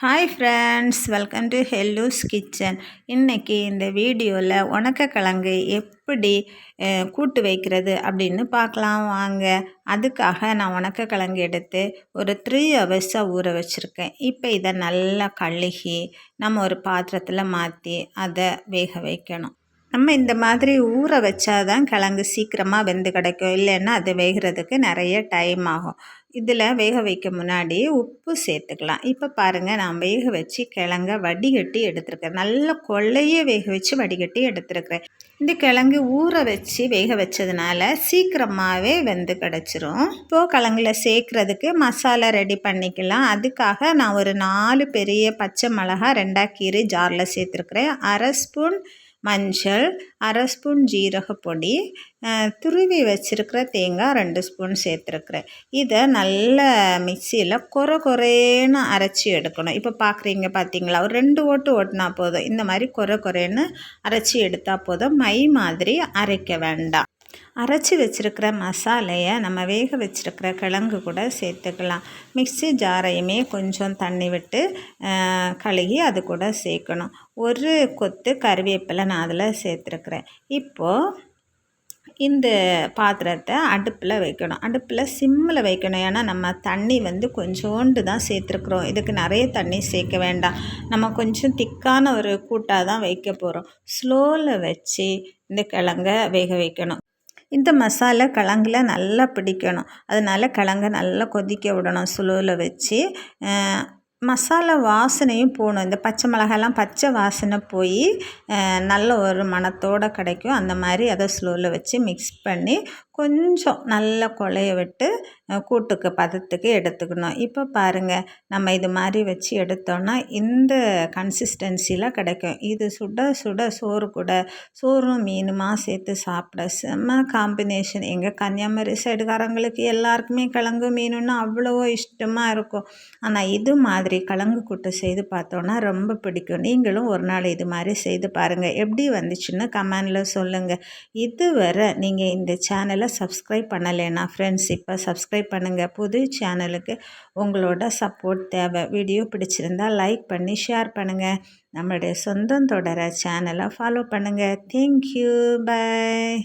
Hi friends welcome to ஹெல்லூஸ் kitchen இன்றைக்கி இந்த வீடியோவில் உணக்கக்கிழங்கு எப்படி கூட்டு வைக்கிறது அப்படின்னு பார்க்கலாம். வாங்க அதுக்காக நான் உணக்கக்கிழங்கு எடுத்து ஒரு த்ரீ ஹவர்ஸாக ஊற வச்சுருக்கேன். இப்போ இதை நல்லா கழுகி நம்ம ஒரு பாத்திரத்தில் மாற்றி அதை வேக வைக்கணும். நம்ம இந்த மாதிரி ஊற வச்சாதான் கிழங்கு சீக்கிரமாக வெந்து கிடைக்கும். இல்லைன்னா அது வேகிறதுக்கு நிறைய டைம் ஆகும். இதில் வேக வைக்க முன்னாடி உப்பு சேர்த்துக்கலாம். இப்போ பாருங்கள் நான் வேக வச்சு கிழங்க வடிகட்டி எடுத்துருக்கேன். நல்ல கொள்ளையே வேக வச்சு வடிகட்டி எடுத்துருக்கிறேன். இந்த கிழங்கு ஊற வச்சு வேக வச்சதுனால சீக்கிரமாகவே வெந்து கிடச்சிரும். இப்போது கிழங்குல சேர்க்குறதுக்கு மசாலா ரெடி பண்ணிக்கலாம். அதுக்காக நான் ஒரு நாலு பெரிய பச்சை மிளகா ரெண்டாக கீரை ஜாரில் சேர்த்துருக்குறேன். அரை ஸ்பூன் மஞ்சள் அரை ஸ்பூன் ஜீரகப்பொடி துருவி வச்சுருக்கிற தேங்காய் ரெண்டு ஸ்பூன் சேர்த்துருக்குறேன். இதை நல்ல மிக்சியில் குறை குறைன்னு அரைச்சி எடுக்கணும். இப்போ பார்க்குறீங்க பார்த்தீங்களா? ஒரு ரெண்டு ஓட்டு ஓட்டினா போதும். இந்த மாதிரி குறை குறைன்னு அரைச்சி எடுத்தால் போதும். மை மாதிரி அரைக்க வேண்டாம். அரைச்சி வச்சுருக்கிற மசாலையை நம்ம வேக வச்சுருக்கிற கிழங்கு கூட சேர்த்துக்கலாம். மிக்சி ஜாரையுமே கொஞ்சம் தண்ணி விட்டு கழுகி அது கூட சேர்க்கணும். ஒரு கொத்து கருவேப்பிலை நான் அதில் சேர்த்துருக்குறேன். இப்போது இந்த பாத்திரத்தை அடுப்பில் வைக்கணும். அடுப்பில் சிம்மில் வைக்கணும். ஏன்னா நம்ம தண்ணி வந்து கொஞ்சோண்டு தான் சேர்த்துருக்குறோம். இதுக்கு நிறைய தண்ணி சேர்க்க வேண்டாம். நம்ம கொஞ்சம் திக்கான ஒரு கூட்டாக தான் வைக்க போகிறோம் ஸ்லோவில் வச்சு இந்த கிழங்க வேக வைக்கணும். இந்த மசாலா கிழங்குல நல்லா பிடிக்கணும். அதனால் கிழங்க நல்லா கொதிக்க விடணும். ஸ்லோவில் வச்சு மசாலா வாசனையும் போகணும். இந்த பச்சை மிளகாலாம் பச்சை வாசனை போய் நல்ல ஒரு மணத்தோடு கிடைக்கும். அந்த மாதிரி அதை ஸ்லோவில் வச்சு மிக்ஸ் பண்ணி கொஞ்சம் நல்லா குழைய விட்டு கூட்டுக்கு பதத்துக்கு எடுத்துக்கணும். இப்போ பாருங்கள் நம்ம இது மாதிரி வச்சு எடுத்தோன்னா இந்த கன்சிஸ்டன்சியில் கிடைக்கும். இது சுட சுட சோறு கூட சோறும் மீனுமா சேர்த்து சாப்பிட செம்ம காம்பினேஷன் எங்கள் கன்னியாகுமரி சைடுக்காரங்களுக்கு எல்லாருக்குமே கிழங்கு மீனுன்னா அவ்வளோ இஷ்டமாக இருக்கும். ஆனால் இது மாதிரி கிழங்கு கூட்டு செய்து பார்த்தோன்னா ரொம்ப பிடிக்கும். நீங்களும் ஒரு நாள் இது மாதிரி செய்து பாருங்கள் எப்படி வந்துச்சுன்னு கமெண்டில் சொல்லுங்கள் இதுவரை நீங்கள் இந்த சேனலை சப்ஸ்கிரைப் பண்ணலைன்னா ஃப்ரெண்ட்ஸ் இப்போ சப்ஸ்கிரைப் பண்ணுங்கள் புது சேனலுக்கு உங்களோட சப்போர்ட் தேவை. வீடியோ பிடிச்சிருந்தால் லைக் பண்ணி ஷேர் பண்ணுங்கள் நம்மளுடைய சொந்தம் தொடர சேனலை ஃபாலோ பண்ணுங்கள் தேங்க்யூ பாய்